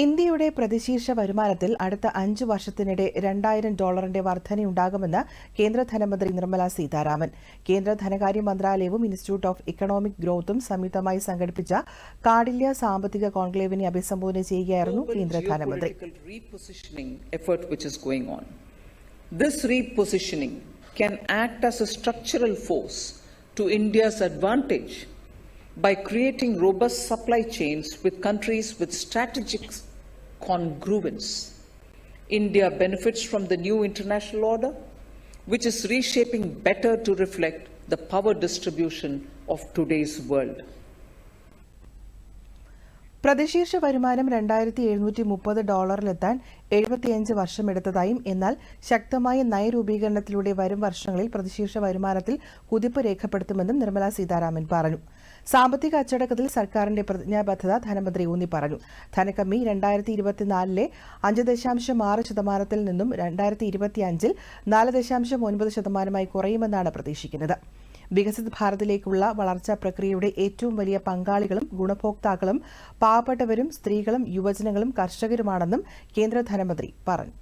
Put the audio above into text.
ഇന്ത്യയുടെ പ്രതിശീർഷ വരുമാനത്തിൽ അടുത്ത അഞ്ച് വർഷത്തിനിടെ രണ്ടായിരം ഡോളറിന്റെ വർധനയുണ്ടാകുമെന്ന് കേന്ദ്ര ധനമന്ത്രി നിർമ്മല സീതാരാമൻ കേന്ദ്ര ധനകാര്യ മന്ത്രാലയവും ഇൻസ്റ്റിറ്റ്യൂട്ട് ഓഫ് ഇക്കണോമിക് ഗ്രോത്തും സംയുക്തമായി സംഘടിപ്പിച്ച കാഠില്യ സാമ്പത്തിക കോൺക്ലേവിനെ അഭിസംബോധന ചെയ്യുകയായിരുന്നു കേന്ദ്ര ധനമന്ത്രി. This repositioning can act as a structural force to India's advantage by creating robust supply chains with countries with strategic congruence. India benefits from the new international order, which is reshaping better to reflect the power distribution of today's world. പ്രതിശീർഷ വരുമാനം രണ്ടായിരത്തി എഴുന്നൂറ്റി മുപ്പത് ഡോളറിലെത്താൻ എഴുപത്തിയഞ്ച് വർഷമെടുത്തതായും എന്നാൽ ശക്തമായ നയരൂപീകരണത്തിലൂടെ വരും വർഷങ്ങളിൽ പ്രതിശീർഷ വരുമാനത്തിൽ കുതിപ്പ് രേഖപ്പെടുത്തുമെന്നും നിർമ്മലാ സീതാരാമൻ പറഞ്ഞു. സാമ്പത്തിക അച്ചടക്കത്തിൽ സർക്കാരിന്റെ പ്രതിജ്ഞാബദ്ധത ധനമന്ത്രി ഊന്നി പറഞ്ഞു. ധനകമ്മി രണ്ടായിരത്തി ഇരുപത്തിനാലിലെ അഞ്ച് ദശാംശം ആറ് ശതമാനത്തിൽ നിന്നും രണ്ടായിരത്തി ഇരുപത്തിയഞ്ചിൽ നാല് ദശാംശം ഒൻപത് ശതമാനമായി കുറയുമെന്നാണ് പ്രതീക്ഷിക്കുന്നത്. വികസിത് ഭാരതിലേക്കുള്ള വളർച്ചാ പ്രക്രിയയുടെ ഏറ്റവും വലിയ പങ്കാളികളും ഗുണഭോക്താക്കളും പാവപ്പെട്ടവരും സ്ത്രീകളും യുവജനങ്ങളും കർഷകരുമാണെന്നും കേന്ദ്ര ധനമന്ത്രി പറഞ്ഞു.